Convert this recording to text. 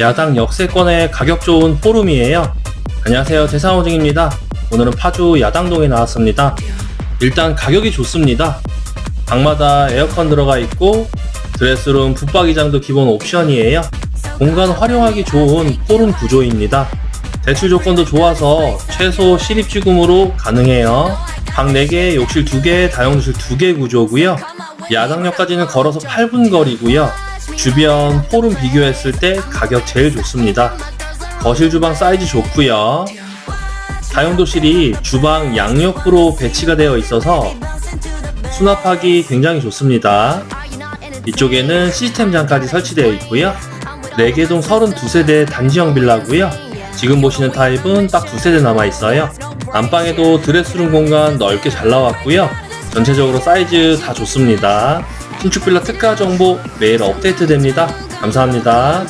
야당 역세권의 가격 좋은 포rum이에요. 안녕하세요. 대상호정입니다. 오늘은 파주 야당동에 나왔습니다. 일단 가격이 좋습니다. 방마다 에어컨 들어가 있고 드레스룸 붙박이장도 기본 옵션이에요. 공간 활용하기 좋은 포룸 구조입니다. 대출 조건도 좋아서 최소 실입지금으로 가능해요. 방 4개, 욕실 2개, 다용도실 2개 구조고요. 야당역까지는 걸어서 8분 거리고요. 주변 포룸 비교했을 때 가격 제일 좋습니다. 거실 주방 사이즈 좋고요. 다용도실이 주방 양옆으로 배치가 되어 있어서 수납하기 굉장히 좋습니다. 이쪽에는 시스템 장까지 설치되어 있고요. 4개동 32세대 단지형 빌라고요. 지금 보시는 타입은 딱 두 세대 남아 있어요. 안방에도 드레스룸 공간 넓게 잘 나왔고요. 전체적으로 사이즈 다 좋습니다. 신축 빌라 특가 정보 매일 업데이트 됩니다. 감사합니다.